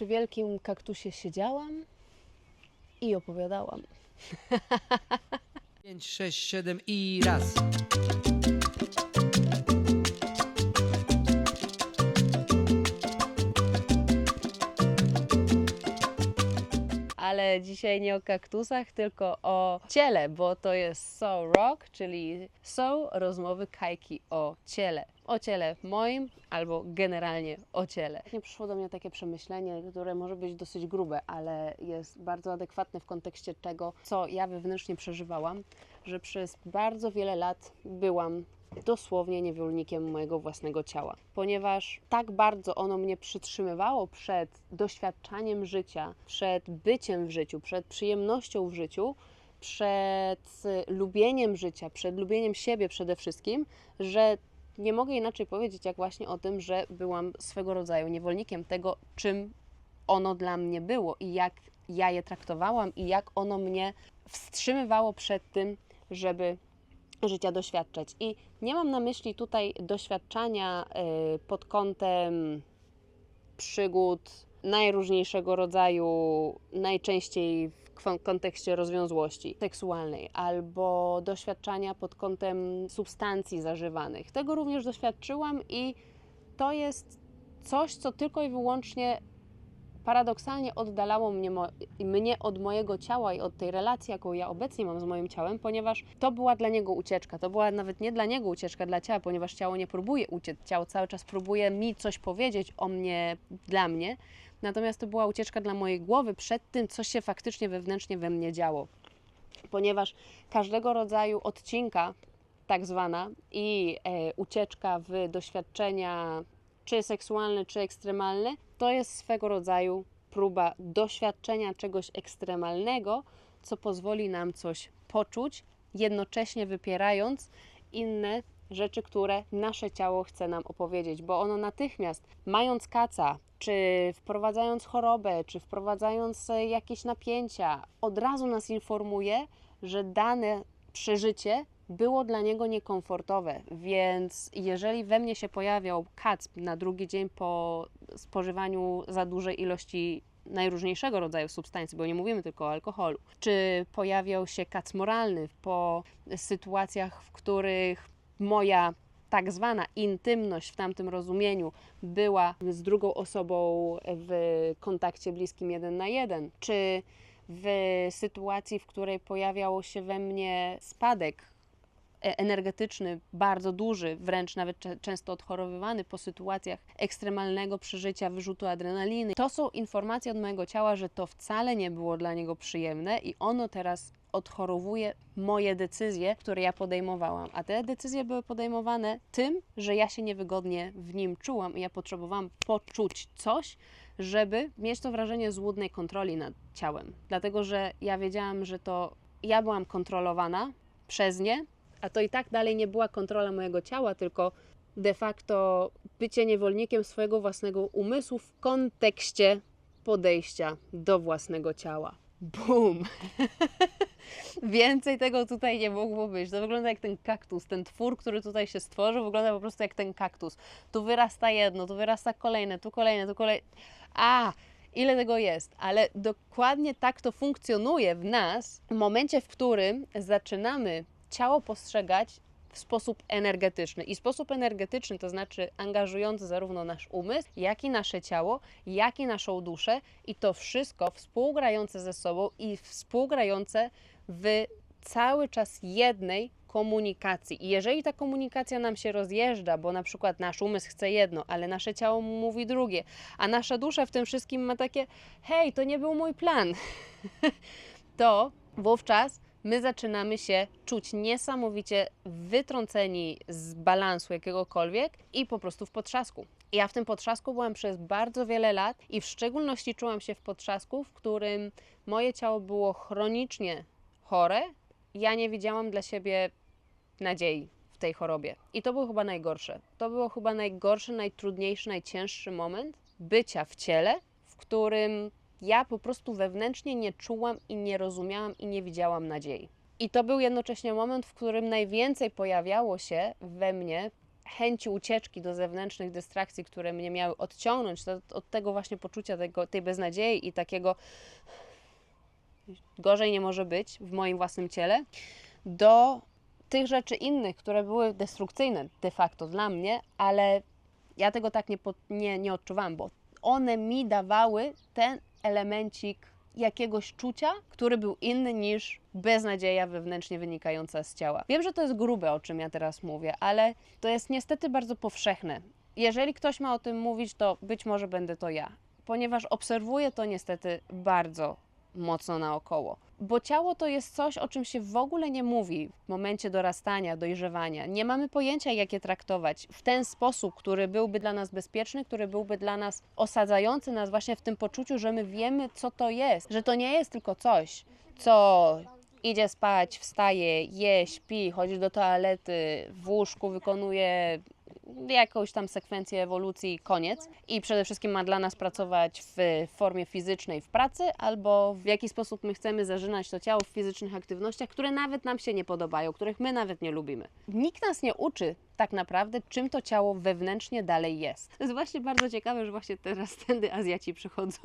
przy wielkim kaktusie siedziałam i opowiadałam. 5, 6, 7 i raz. Ale dzisiaj nie o kaktusach, tylko o ciele, bo to jest So Rock, czyli So rozmowy Kajki o ciele. O ciele moim albo generalnie o ciele. Nie przyszło do mnie takie przemyślenie, które może być dosyć grube, ale jest bardzo adekwatne w kontekście tego, co ja wewnętrznie przeżywałam, że przez bardzo wiele lat byłam dosłownie niewolnikiem mojego własnego ciała, ponieważ tak bardzo ono mnie przytrzymywało przed doświadczaniem życia, przed byciem w życiu, przed przyjemnością w życiu, przed lubieniem życia, przed lubieniem siebie przede wszystkim, że nie mogę inaczej powiedzieć, jak właśnie o tym, że byłam swego rodzaju niewolnikiem tego, czym ono dla mnie było i jak ja je traktowałam i jak ono mnie wstrzymywało przed tym, żeby życia doświadczać. I nie mam na myśli tutaj doświadczania y, pod kątem przygód najróżniejszego rodzaju, najczęściej w kontekście rozwiązłości seksualnej, albo doświadczania pod kątem substancji zażywanych. Tego również doświadczyłam i to jest coś, co tylko i wyłącznie paradoksalnie oddalało mnie, mnie od mojego ciała i od tej relacji, jaką ja obecnie mam z moim ciałem, ponieważ to była dla niego ucieczka. To była nawet nie dla niego ucieczka, dla ciała, ponieważ ciało nie próbuje uciec. Ciało cały czas próbuje mi coś powiedzieć o mnie, dla mnie. Natomiast to była ucieczka dla mojej głowy przed tym, co się faktycznie wewnętrznie we mnie działo. Ponieważ każdego rodzaju odcinka, tak zwana, i e, ucieczka w doświadczenia czy seksualne, czy ekstremalne, to jest swego rodzaju próba doświadczenia czegoś ekstremalnego, co pozwoli nam coś poczuć, jednocześnie wypierając inne rzeczy, które nasze ciało chce nam opowiedzieć, bo ono natychmiast, mając kaca, czy wprowadzając chorobę, czy wprowadzając jakieś napięcia, od razu nas informuje, że dane przeżycie było dla niego niekomfortowe, więc jeżeli we mnie się pojawiał kac na drugi dzień po spożywaniu za dużej ilości najróżniejszego rodzaju substancji, bo nie mówimy tylko o alkoholu, czy pojawiał się kac moralny po sytuacjach, w których moja tak zwana intymność w tamtym rozumieniu była z drugą osobą w kontakcie bliskim jeden na jeden, czy w sytuacji, w której pojawiał się we mnie spadek e- energetyczny, bardzo duży, wręcz nawet często odchorowywany po sytuacjach ekstremalnego przeżycia wyrzutu adrenaliny. To są informacje od mojego ciała, że to wcale nie było dla niego przyjemne i ono teraz odchorowuje moje decyzje, które ja podejmowałam. A te decyzje były podejmowane tym, że ja się niewygodnie w nim czułam i ja potrzebowałam poczuć coś, żeby mieć to wrażenie złudnej kontroli nad ciałem. Dlatego, że ja wiedziałam, że to ja byłam kontrolowana przez nie, a to i tak dalej nie była kontrola mojego ciała, tylko de facto bycie niewolnikiem swojego własnego umysłu w kontekście podejścia do własnego ciała. Bum! Więcej tego tutaj nie mogło być. To wygląda jak ten kaktus. Ten twór, który tutaj się stworzył, wygląda po prostu jak ten kaktus. Tu wyrasta jedno, tu wyrasta kolejne, tu kolejne, tu kolejne. A! Ile tego jest, ale dokładnie tak to funkcjonuje w nas w momencie, w którym zaczynamy ciało postrzegać w sposób energetyczny. I sposób energetyczny to znaczy angażujący zarówno nasz umysł, jak i nasze ciało, jak i naszą duszę, i to wszystko współgrające ze sobą i współgrające w cały czas jednej komunikacji. I jeżeli ta komunikacja nam się rozjeżdża, bo na przykład nasz umysł chce jedno, ale nasze ciało mówi drugie, a nasza dusza w tym wszystkim ma takie: hej, to nie był mój plan, to wówczas my zaczynamy się czuć niesamowicie wytrąceni z balansu jakiegokolwiek i po prostu w potrzasku. Ja w tym potrzasku byłam przez bardzo wiele lat i w szczególności czułam się w potrzasku, w którym moje ciało było chronicznie chore. Ja nie widziałam dla siebie nadziei w tej chorobie. I to było chyba najgorsze. To było chyba najgorszy, najtrudniejszy, najcięższy moment bycia w ciele, w którym ja po prostu wewnętrznie nie czułam i nie rozumiałam i nie widziałam nadziei. I to był jednocześnie moment, w którym najwięcej pojawiało się we mnie chęci ucieczki do zewnętrznych dystrakcji, które mnie miały odciągnąć to, od tego właśnie poczucia tego, tej beznadziei i takiego gorzej nie może być w moim własnym ciele, do tych rzeczy innych, które były destrukcyjne de facto dla mnie, ale ja tego tak nie, nie, nie odczuwałam, bo one mi dawały ten elemencik jakiegoś czucia, który był inny niż beznadzieja wewnętrznie wynikająca z ciała. Wiem, że to jest grube, o czym ja teraz mówię, ale to jest niestety bardzo powszechne. Jeżeli ktoś ma o tym mówić, to być może będę to ja, ponieważ obserwuję to niestety bardzo mocno naokoło. Bo ciało to jest coś, o czym się w ogóle nie mówi w momencie dorastania, dojrzewania. Nie mamy pojęcia, jak je traktować w ten sposób, który byłby dla nas bezpieczny, który byłby dla nas osadzający nas właśnie w tym poczuciu, że my wiemy, co to jest, że to nie jest tylko coś, co idzie spać, wstaje, je, śpi, chodzi do toalety, w łóżku wykonuje jakąś tam sekwencję ewolucji, koniec. I przede wszystkim ma dla nas pracować w formie fizycznej w pracy, albo w jaki sposób my chcemy zażynać to ciało w fizycznych aktywnościach, które nawet nam się nie podobają, których my nawet nie lubimy. Nikt nas nie uczy tak naprawdę, czym to ciało wewnętrznie dalej jest. To jest właśnie bardzo ciekawe, że właśnie teraz tędy Azjaci przychodzą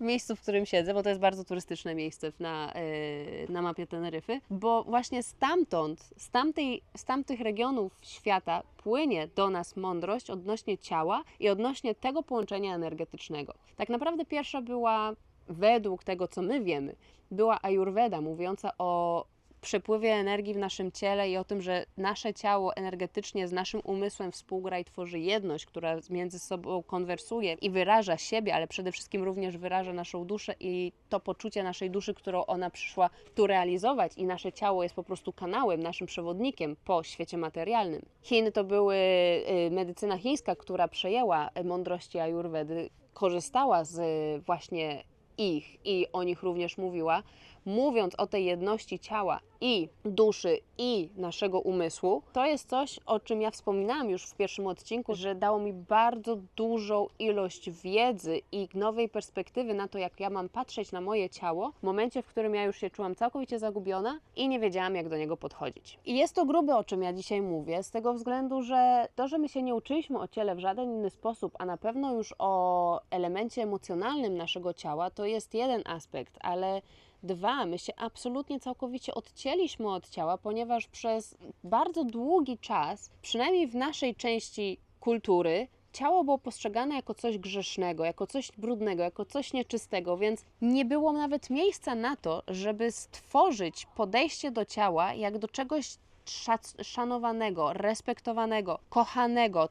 w miejscu, w którym siedzę, bo to jest bardzo turystyczne miejsce na, yy, na mapie Teneryfy, bo właśnie stamtąd, z, tamtej, z tamtych regionów świata płynie do nas mądrość odnośnie ciała i odnośnie tego połączenia energetycznego. Tak naprawdę pierwsza była, według tego co my wiemy, była Ayurveda mówiąca o przepływie energii w naszym ciele i o tym, że nasze ciało energetycznie z naszym umysłem współgra i tworzy jedność, która między sobą konwersuje i wyraża siebie, ale przede wszystkim również wyraża naszą duszę i to poczucie naszej duszy, którą ona przyszła tu realizować i nasze ciało jest po prostu kanałem, naszym przewodnikiem po świecie materialnym. Chiny to były y, medycyna chińska, która przejęła mądrości Ayurvedy, korzystała z właśnie ich i o nich również mówiła, mówiąc o tej jedności ciała i duszy i naszego umysłu, to jest coś, o czym ja wspominałam już w pierwszym odcinku, że dało mi bardzo dużą ilość wiedzy i nowej perspektywy na to, jak ja mam patrzeć na moje ciało w momencie, w którym ja już się czułam całkowicie zagubiona i nie wiedziałam, jak do niego podchodzić. I jest to grube, o czym ja dzisiaj mówię, z tego względu, że to, że my się nie uczyliśmy o ciele w żaden inny sposób, a na pewno już o elemencie emocjonalnym naszego ciała, to jest jeden aspekt, ale Dwa, my się absolutnie całkowicie odcięliśmy od ciała, ponieważ przez bardzo długi czas, przynajmniej w naszej części kultury, ciało było postrzegane jako coś grzesznego, jako coś brudnego, jako coś nieczystego, więc nie było nawet miejsca na to, żeby stworzyć podejście do ciała jak do czegoś szanowanego, respektowanego, kochanego,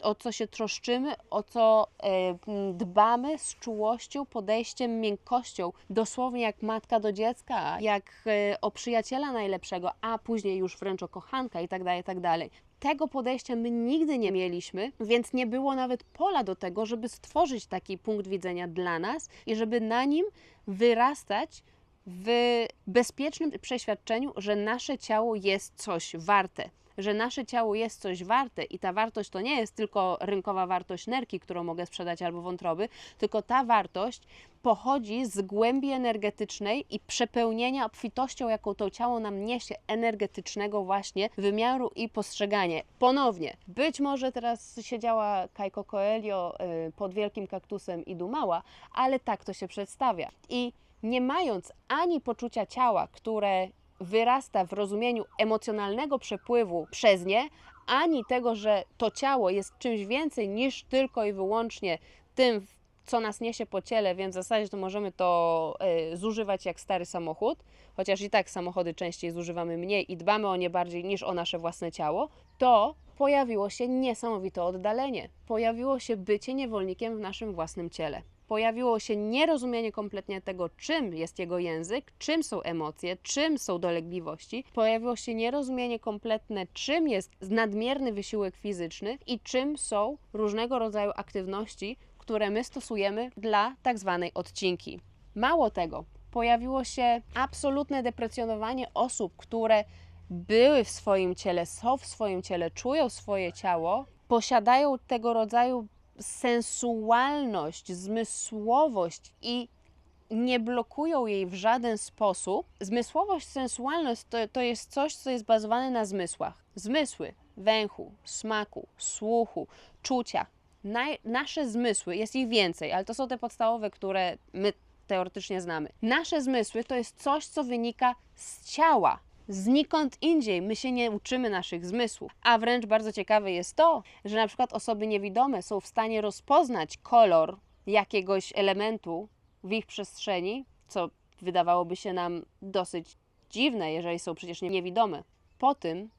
o co się troszczymy, o co e, dbamy z czułością, podejściem, miękkością, dosłownie jak matka do dziecka, jak e, o przyjaciela najlepszego, a później już wręcz o kochanka itd., tak itd. Tak tego podejścia my nigdy nie mieliśmy, więc nie było nawet pola do tego, żeby stworzyć taki punkt widzenia dla nas i żeby na nim wyrastać w bezpiecznym przeświadczeniu, że nasze ciało jest coś warte. Że nasze ciało jest coś warte i ta wartość to nie jest tylko rynkowa wartość nerki, którą mogę sprzedać albo wątroby, tylko ta wartość pochodzi z głębi energetycznej i przepełnienia obfitością, jaką to ciało nam niesie, energetycznego właśnie wymiaru i postrzeganie. Ponownie, być może teraz siedziała Kajko Coelho y, pod wielkim kaktusem i dumała, ale tak to się przedstawia. I nie mając ani poczucia ciała, które wyrasta w rozumieniu emocjonalnego przepływu przez nie, ani tego, że to ciało jest czymś więcej niż tylko i wyłącznie tym, co nas niesie po ciele, więc w zasadzie to możemy to y, zużywać jak stary samochód, chociaż i tak samochody częściej zużywamy mniej i dbamy o nie bardziej niż o nasze własne ciało, to pojawiło się niesamowite oddalenie. Pojawiło się bycie niewolnikiem w naszym własnym ciele pojawiło się nierozumienie kompletnie tego, czym jest jego język, czym są emocje, czym są dolegliwości. Pojawiło się nierozumienie kompletne, czym jest nadmierny wysiłek fizyczny i czym są różnego rodzaju aktywności, które my stosujemy dla tak zwanej odcinki. Mało tego, pojawiło się absolutne deprecjonowanie osób, które były w swoim ciele, są w swoim ciele, czują swoje ciało, posiadają tego rodzaju sensualność, zmysłowość i nie blokują jej w żaden sposób. Zmysłowość, sensualność to, to jest coś, co jest bazowane na zmysłach. Zmysły węchu, smaku, słuchu, czucia. Naj, nasze zmysły, jest ich więcej, ale to są te podstawowe, które my teoretycznie znamy. Nasze zmysły to jest coś, co wynika z ciała. Znikąd indziej my się nie uczymy naszych zmysłów. A wręcz bardzo ciekawe jest to, że na przykład osoby niewidome są w stanie rozpoznać kolor jakiegoś elementu w ich przestrzeni, co wydawałoby się nam dosyć dziwne, jeżeli są przecież niewidome. Po tym,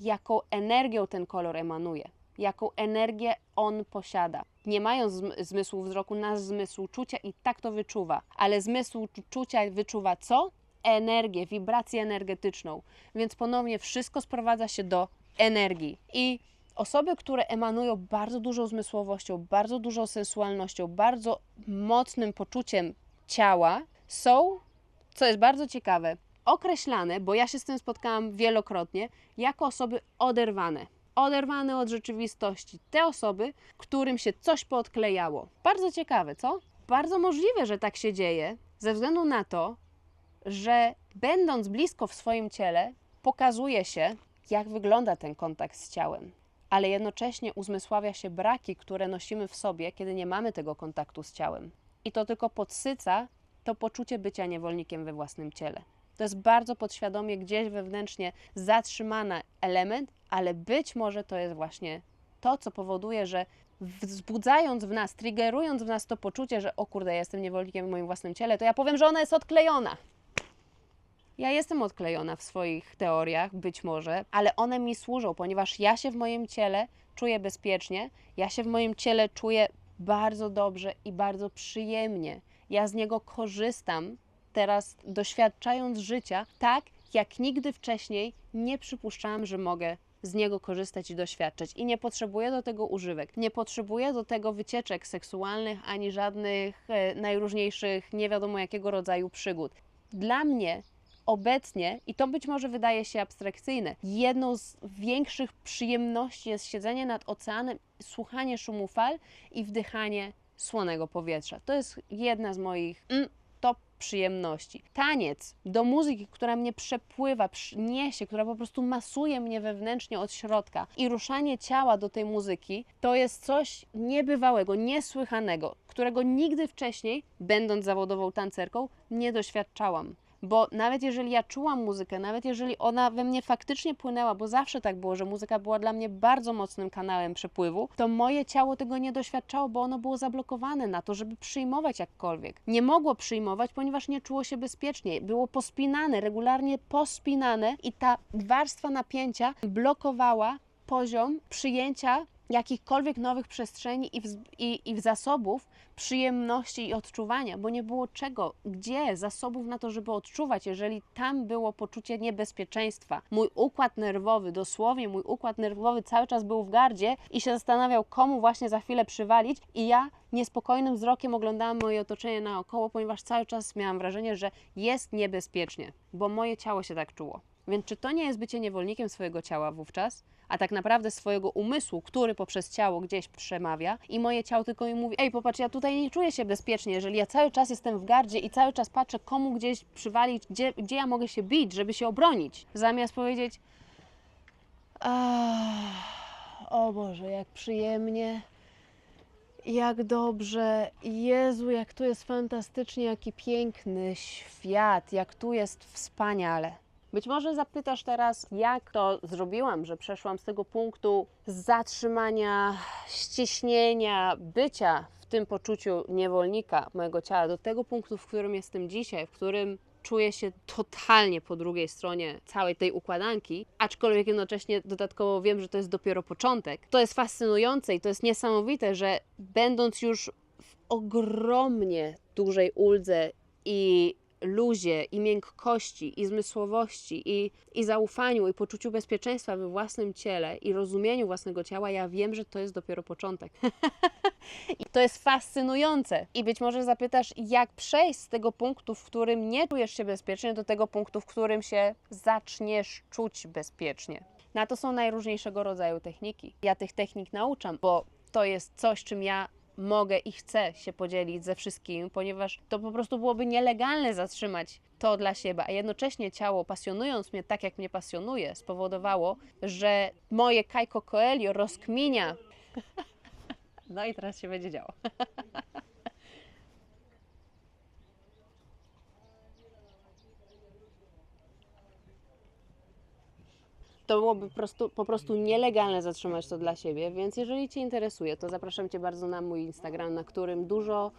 jaką energią ten kolor emanuje, jaką energię on posiada. Nie mając zm- zmysłu wzroku, nasz zmysł czucia i tak to wyczuwa, ale zmysł czu- czucia wyczuwa co? Energię, wibrację energetyczną. Więc ponownie wszystko sprowadza się do energii. I osoby, które emanują bardzo dużą zmysłowością, bardzo dużą sensualnością, bardzo mocnym poczuciem ciała, są, co jest bardzo ciekawe, określane, bo ja się z tym spotkałam wielokrotnie, jako osoby oderwane. Oderwane od rzeczywistości. Te osoby, którym się coś poodklejało. Bardzo ciekawe, co? Bardzo możliwe, że tak się dzieje, ze względu na to, że będąc blisko w swoim ciele, pokazuje się, jak wygląda ten kontakt z ciałem, ale jednocześnie uzmysławia się braki, które nosimy w sobie, kiedy nie mamy tego kontaktu z ciałem. I to tylko podsyca to poczucie bycia niewolnikiem we własnym ciele. To jest bardzo podświadomie gdzieś wewnętrznie zatrzymany element, ale być może to jest właśnie to, co powoduje, że wzbudzając w nas, triggerując w nas to poczucie, że o kurde, ja jestem niewolnikiem w moim własnym ciele, to ja powiem, że ona jest odklejona. Ja jestem odklejona w swoich teoriach, być może, ale one mi służą, ponieważ ja się w moim ciele czuję bezpiecznie, ja się w moim ciele czuję bardzo dobrze i bardzo przyjemnie. Ja z niego korzystam teraz, doświadczając życia tak, jak nigdy wcześniej nie przypuszczałam, że mogę z niego korzystać i doświadczać. I nie potrzebuję do tego używek, nie potrzebuję do tego wycieczek seksualnych ani żadnych e, najróżniejszych, nie wiadomo jakiego rodzaju przygód. Dla mnie obecnie, i to być może wydaje się abstrakcyjne, jedną z większych przyjemności jest siedzenie nad oceanem, słuchanie szumu fal i wdychanie słonego powietrza. To jest jedna z moich mm, top przyjemności. Taniec do muzyki, która mnie przepływa, niesie, która po prostu masuje mnie wewnętrznie od środka i ruszanie ciała do tej muzyki, to jest coś niebywałego, niesłychanego, którego nigdy wcześniej, będąc zawodową tancerką, nie doświadczałam bo nawet jeżeli ja czułam muzykę, nawet jeżeli ona we mnie faktycznie płynęła, bo zawsze tak było, że muzyka była dla mnie bardzo mocnym kanałem przepływu, to moje ciało tego nie doświadczało, bo ono było zablokowane na to, żeby przyjmować jakkolwiek. Nie mogło przyjmować, ponieważ nie czuło się bezpiecznie. Było pospinane, regularnie pospinane i ta warstwa napięcia blokowała poziom przyjęcia jakichkolwiek nowych przestrzeni i, w, i, i w zasobów przyjemności i odczuwania, bo nie było czego, gdzie zasobów na to, żeby odczuwać, jeżeli tam było poczucie niebezpieczeństwa. Mój układ nerwowy, dosłownie mój układ nerwowy cały czas był w gardzie i się zastanawiał, komu właśnie za chwilę przywalić, i ja niespokojnym wzrokiem oglądałam moje otoczenie naokoło, ponieważ cały czas miałam wrażenie, że jest niebezpiecznie, bo moje ciało się tak czuło. Więc czy to nie jest bycie niewolnikiem swojego ciała wówczas, a tak naprawdę swojego umysłu, który poprzez ciało gdzieś przemawia i moje ciało tylko mi mówi, ej popatrz, ja tutaj nie czuję się bezpiecznie, jeżeli ja cały czas jestem w gardzie i cały czas patrzę, komu gdzieś przywalić, gdzie, gdzie ja mogę się bić, żeby się obronić, zamiast powiedzieć o Boże, jak przyjemnie, jak dobrze, Jezu, jak tu jest fantastycznie, jaki piękny świat, jak tu jest wspaniale. Być może zapytasz teraz, jak to zrobiłam, że przeszłam z tego punktu zatrzymania, ściśnienia, bycia w tym poczuciu niewolnika mojego ciała do tego punktu, w którym jestem dzisiaj, w którym czuję się totalnie po drugiej stronie całej tej układanki, aczkolwiek jednocześnie dodatkowo wiem, że to jest dopiero początek. To jest fascynujące i to jest niesamowite, że będąc już w ogromnie dużej uldze i luzie i miękkości i zmysłowości i, i zaufaniu i poczuciu bezpieczeństwa we własnym ciele i rozumieniu własnego ciała, ja wiem, że to jest dopiero początek. I to jest fascynujące. I być może zapytasz, jak przejść z tego punktu, w którym nie czujesz się bezpiecznie, do tego punktu, w którym się zaczniesz czuć bezpiecznie. Na to są najróżniejszego rodzaju techniki. Ja tych technik nauczam, bo to jest coś, czym ja mogę i chcę się podzielić ze wszystkim, ponieważ to po prostu byłoby nielegalne zatrzymać to dla siebie, a jednocześnie ciało, pasjonując mnie tak, jak mnie pasjonuje, spowodowało, że moje Kajko Coelho rozkminia. No i teraz się będzie działo. To byłoby po prostu, po prostu nielegalne zatrzymać to dla siebie, więc jeżeli Cię interesuje, to zapraszam Cię bardzo na mój Instagram, na którym dużo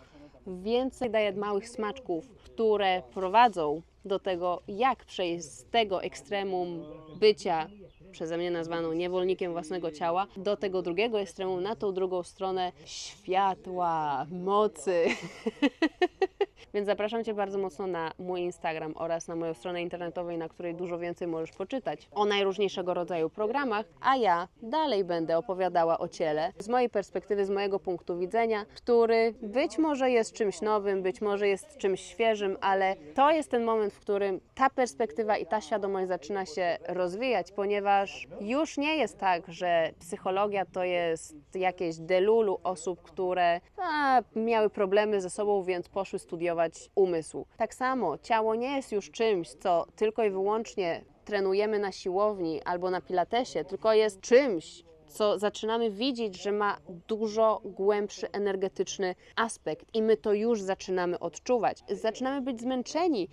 więcej daję małych smaczków, które prowadzą do tego, jak przejść z tego ekstremum bycia przeze mnie nazwaną niewolnikiem własnego ciała, do tego drugiego ekstremum, na tą drugą stronę światła, mocy. Więc zapraszam Cię bardzo mocno na mój Instagram oraz na moją stronę internetową, na której dużo więcej możesz poczytać o najróżniejszego rodzaju programach, a ja dalej będę opowiadała o ciele z mojej perspektywy, z mojego punktu widzenia, który być może jest czymś nowym, być może jest czymś świeżym, ale to jest ten moment, w którym ta perspektywa i ta świadomość zaczyna się rozwijać, ponieważ już nie jest tak, że psychologia to jest jakieś delulu osób, które a, miały problemy ze sobą, więc poszły studiować umysł. Tak samo ciało nie jest już czymś, co tylko i wyłącznie trenujemy na siłowni albo na pilatesie, tylko jest czymś, co zaczynamy widzieć, że ma dużo głębszy energetyczny aspekt i my to już zaczynamy odczuwać. Zaczynamy być zmęczeni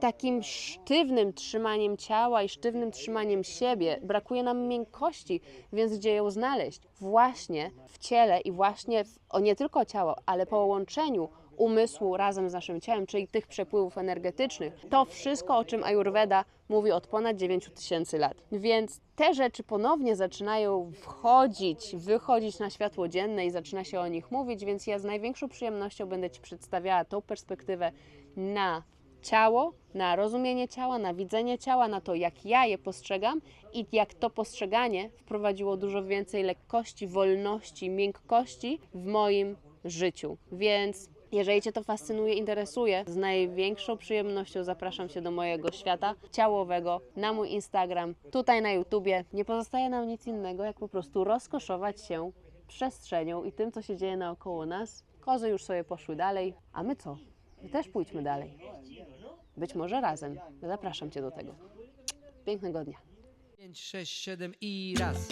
takim sztywnym trzymaniem ciała i sztywnym trzymaniem siebie. Brakuje nam miękkości, więc gdzie ją znaleźć? Właśnie w ciele i właśnie w, o nie tylko ciało, ale połączeniu umysłu razem z naszym ciałem, czyli tych przepływów energetycznych. To wszystko, o czym Ayurveda mówi od ponad 9 tysięcy lat. Więc te rzeczy ponownie zaczynają wchodzić, wychodzić na światło dzienne i zaczyna się o nich mówić, więc ja z największą przyjemnością będę Ci przedstawiała tą perspektywę na ciało, na rozumienie ciała, na widzenie ciała, na to, jak ja je postrzegam i jak to postrzeganie wprowadziło dużo więcej lekkości, wolności, miękkości w moim życiu. Więc jeżeli Cię to fascynuje, interesuje, z największą przyjemnością zapraszam Cię do mojego świata ciałowego na mój Instagram, tutaj na YouTubie. Nie pozostaje nam nic innego, jak po prostu rozkoszować się przestrzenią i tym, co się dzieje naokoło nas. Kozy już sobie poszły dalej, a my co? My też pójdźmy dalej. Być może razem. Zapraszam Cię do tego. Pięknego dnia. 5, 6, 7 i raz.